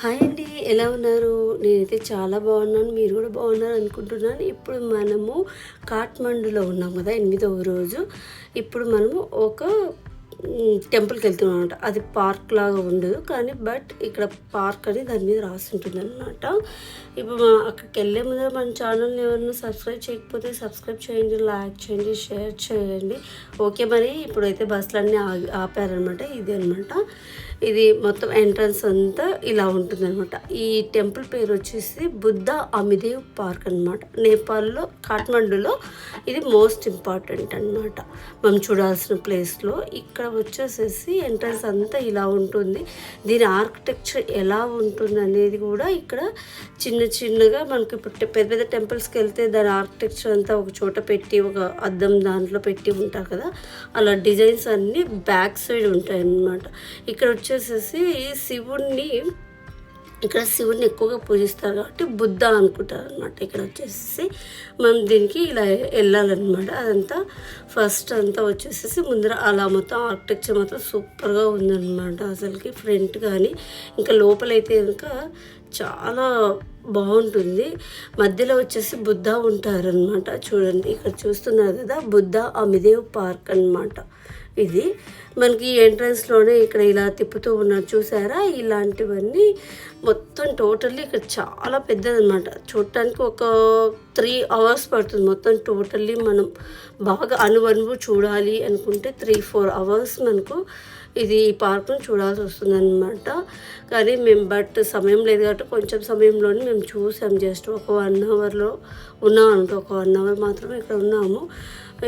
Hi అండి ఎలా ఉన్నారు? నేనైతే చాలా బాగున్నాను మీరు కూడా బాగున్నారు అనుకుంటున్నాను. ఇప్పుడు మనము కాఠ్మండులో ఉన్నాం కదా ఎనిమిదవ రోజు. ఇప్పుడు మనము ఒక టెంపుల్కి వెళ్తున్నాం అనమాట అది పార్క్ లాగా ఉండదు కానీ బట్ ఇక్కడ పార్క్ అని దాని మీద రాసి అనమాట ఇప్పుడు అక్కడికి వెళ్ళే ముందర మన ఛానల్ని ఎవరైనా సబ్స్క్రైబ్ చేయకపోతే సబ్స్క్రైబ్ చేయండి లైక్ చేయండి షేర్ చేయండి. ఓకే మరి ఇప్పుడైతే బస్సులన్నీ ఆగి ఆపారనమాట ఇది అనమాట ఇది మొత్తం ఎంట్రన్స్ అంతా ఇలా ఉంటుందన్నమాట. ఈ టెంపుల్ పేరు వచ్చేసి బుద్ధ అమిదేవ్ పార్క్ అనమాట నేపాల్లో కాఠ్మండూలో ఇది మోస్ట్ ఇంపార్టెంట్ అనమాట మనం చూడాల్సిన ప్లేస్లో ఇక్కడ వచ్చేసేసి ఎంట్రన్స్ అంతా ఇలా ఉంటుంది. దీని ఆర్కిటెక్చర్ ఎలా ఉంటుంది అనేది కూడా ఇక్కడ చిన్న చిన్నగా మనకి ఇప్పుడు పెద్ద పెద్ద టెంపుల్స్కి వెళ్తే దాని ఆర్కిటెక్చర్ అంతా ఒక చోట పెట్టి ఒక అద్దం దాంట్లో పెట్టి ఉంటారు కదా. అలా డిజైన్స్ అన్నీ బ్యాక్ సైడ్ ఉంటాయి అన్నమాట ఇక్కడ వచ్చేసేసి శివుణ్ణి ఇక్కడ శివుడిని ఎక్కువగా పూజిస్తారు కాబట్టి బుద్ధ అనుకుంటారు అనమాట ఇక్కడ వచ్చేసి మనం దీనికి ఇలా వెళ్ళాలన్నమాట. అదంతా ఫస్ట్ అంతా వచ్చేసేసి ముందర అలా మొత్తం ఆర్కిటెక్చర్ మాత్రం సూపర్గా ఉందన్నమాట. అసలుకి ఫ్రంట్ కానీ ఇంకా లోపలైతే ఇంకా చాలా బాగుంటుంది. మధ్యలో వచ్చేసి బుద్ధ ఉంటారనమాట చూడండి ఇక్కడ చూస్తున్నారు కదా బుద్ధ అమిదేవ్ పార్క్ అన్నమాట. ఇది మనకి ఎంట్రన్స్లోనే ఇక్కడ ఇలా తిప్పుతూ ఉన్నారు. చూసారా? ఇలాంటివన్నీ మొత్తం టోటల్లీ ఇక్కడ చాలా పెద్దదనమాట చూడటానికి ఒక త్రీ అవర్స్ పడుతుంది. మొత్తం టోటల్లీ మనం బాగా అనువనువు చూడాలి అనుకుంటే త్రీ ఫోర్ అవర్స్ మనకు ఇది ఈ పార్క్ను చూడాల్సి వస్తుంది అనమాట కానీ మేము బట్ సమయం లేదు కాబట్టి కొంచెం సమయంలోనే మేము చూసాం. జస్ట్ ఒక వన్ అవర్లో ఉన్నాం అనమాట ఒక వన్ అవర్ మాత్రమే ఇక్కడ ఉన్నాము.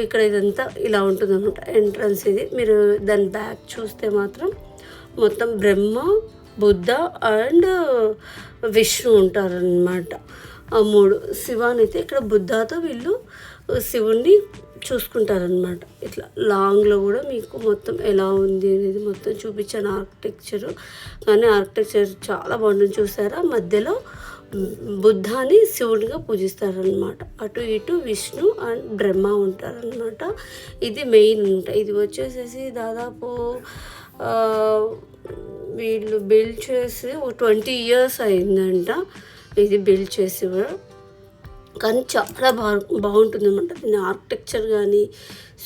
ఇక్కడ ఇదంతా ఇలా ఉంటుంది అనమాట ఎంట్రన్స్ ఇది. మీరు దాని బ్యాక్ చూస్తే మాత్రం మొత్తం బ్రహ్మ బుద్ధ అండ్ విష్ణు ఉంటారనమాట ఆ మూడు శివానైతే ఇక్కడ బుద్ధతో వీళ్ళు శివుణ్ణి చూసుకుంటారనమాట ఇట్లా లాంగ్లో కూడా మీకు మొత్తం ఎలా ఉంది అనేది మొత్తం చూపించాను ఆర్కిటెక్చరు. కానీ ఆర్కిటెక్చర్ చాలా బాగుంటుంది చూసారా? మధ్యలో బుద్ధాన్ని శివుడిగా పూజిస్తారనమాట అటు ఇటు విష్ణు అండ్ బ్రహ్మ ఉంటారనమాట ఇది మెయిన్ ఉంటాయి ఇది వచ్చేసేసి దాదాపు వీళ్ళు బిల్డ్ చేసి ఒక ట్వంటీ ఇయర్స్ అయిందంట. ఇది బిల్డ్ చేసి కూడా. కానీ చాలా బాగు బాగుంటుంది అనమాట దీని ఆర్కిటెక్చర్ కానీ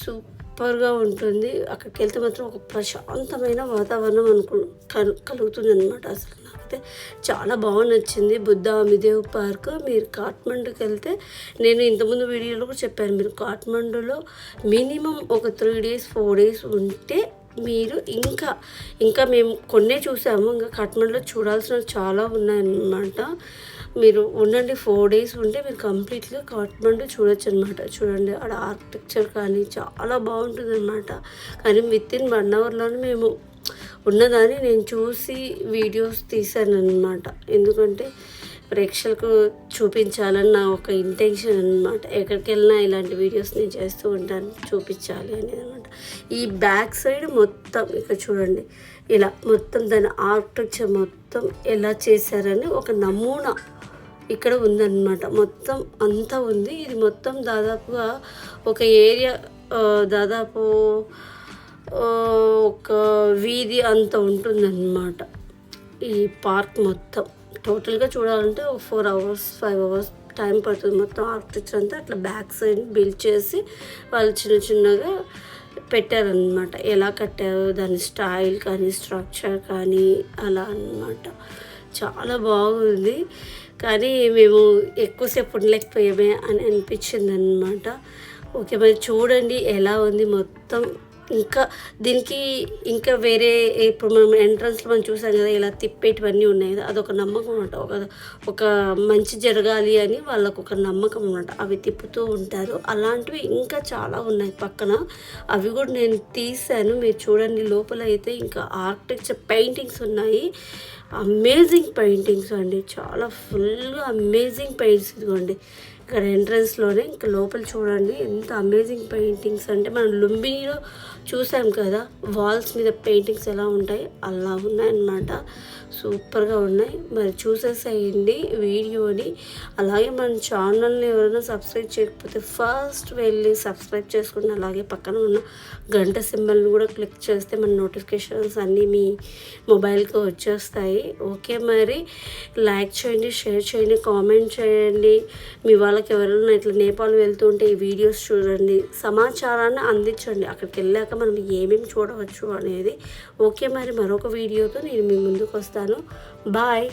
సూపర్గా ఉంటుంది. అక్కడికి వెళ్తే మాత్రం ఒక ప్రశాంతమైన వాతావరణం అనుకు కలుగుతుంది అనమాట అసలు నాకైతే. చాలా బాగా నచ్చింది. బుద్ధ అమిదేవ్ పార్క్. మీరు కాఠ్మండుకి వెళ్తే నేను ఇంతకుముందు వీడియోలో కూడా చెప్పాను. మీరు కాఠ్మండూలో మినిమం ఒక త్రీ డేస్ ఫోర్ డేస్ ఉంటే మీరు ఇంకా ఇంకా మేము కొన్నే చూసాము. ఇంకా కాఠ్మండూలో చూడాల్సినవి చాలా ఉన్నాయన్నమాట. మీరు ఉండండి ఫోర్ డేస్ ఉంటే మీరు కంప్లీట్గా కాట్మండు చూడొచ్చు అనమాట చూడండి ఆడ ఆర్కిటెక్చర్ కానీ చాలా బాగుంటుంది అనమాట కానీ విత్ ఇన్ వన్ అవర్లోనే మేము ఉన్నదాన్ని నేను చూసి వీడియోస్ తీశాను అనమాట ఎందుకంటే ప్రేక్షకులకు చూపించాలని నా ఒక ఇంటెన్షన్ అనమాట ఎక్కడికి వెళ్ళినా ఇలాంటి వీడియోస్ నేను చేస్తూ ఉంటాను చూపించాలి అనేది అనమాట ఈ బ్యాక్ సైడ్ మొత్తం ఇక్కడ చూడండి. ఇలా మొత్తం దాని ఆర్కిటెక్చర్ మొత్తం ఎలా చేశారని ఒక నమూనా ఇక్కడ ఉందన్నమాట. మొత్తం అంతా ఉంది. ఇది మొత్తం దాదాపుగా ఒక ఏరియా దాదాపు ఒక వీధి అంత ఉంటుందన్నమాట. ఈ పార్క్ మొత్తం. టోటల్గా చూడాలంటే ఒక four hours five hours time పడుతుంది. మొత్తం ఆర్కిటెక్చర్ అంతా అట్లా బ్యాక్ సైడ్ బిల్డ్ చేసి వాళ్ళు చిన్న చిన్నగా పెట్టారనమాట ఎలా కట్టారో దాని స్టైల్ కానీ స్ట్రక్చర్ కానీ అలా అన్నమాట. చాలా బాగుంది. కానీ మేము ఎక్కువసేపు ఉండలేకపోయామే అని అనిపించింది అనమాట ఓకే మరి చూడండి ఎలా ఉంది మొత్తం. ఇంకా దీనికి ఇంకా వేరే ఇప్పుడు మనం ఎంట్రన్స్లో మనం చూసాం కదా ఇలా తిప్పేటివన్నీ ఉన్నాయి కదా అదొక నమ్మకం అనమాట ఒక ఒక మంచి జరగాలి అని వాళ్ళకు ఒక నమ్మకం అనమాట అవి తిప్పుతూ ఉంటారు. అలాంటివి ఇంకా చాలా ఉన్నాయి పక్కన. అవి కూడా నేను తీసాను మీరు చూడండి లోపల అయితే ఇంకా ఆర్కిటెక్చర్ పెయింటింగ్స్ ఉన్నాయి. అమేజింగ్ పెయింటింగ్స్ అండి. చాలా ఫుల్గా అమేజింగ్ పెయింట్స్ ఇదిగోండి. ఇక్కడ ఎంట్రన్స్లోనే ఇంకా లోపల చూడండి ఎంత అమేజింగ్ పెయింటింగ్స్ అంటే మనం లుంబినిలో చూసాం కదా వాల్స్ మీద పెయింటింగ్స్ ఎలా ఉంటాయి అలా ఉన్నాయన్నమాట. సూపర్గా ఉన్నాయి. మరి చూసేసేయండి వీడియోని. అలాగే మన ఛానల్ని ఎవరైనా సబ్స్క్రైబ్ చేయకపోతే ఫస్ట్ వెళ్ళి సబ్స్క్రైబ్ చేసుకుని అలాగే పక్కన ఉన్న గంట సింబల్ని కూడా క్లిక్ చేస్తే మన నోటిఫికేషన్స్ అన్నీ మీ మొబైల్కి వచ్చేస్తాయి. ఓకే మరి? లైక్ చేయండి షేర్ చేయండి కామెంట్ చేయండి. మీ వాళ్ళకి ఎవరైనా ఇట్లా నేపాల్ వెళ్తూ ఉంటే ఈ వీడియోస్ చూడండి సమాచారాన్ని అందించండి. అక్కడికి వెళ్ళాక మనం ఏమేమి చూడవచ్చు అనేది. ఓకే మరి మరొక వీడియోతో నేను మీ ముందుకు వస్తాను. బాయ్.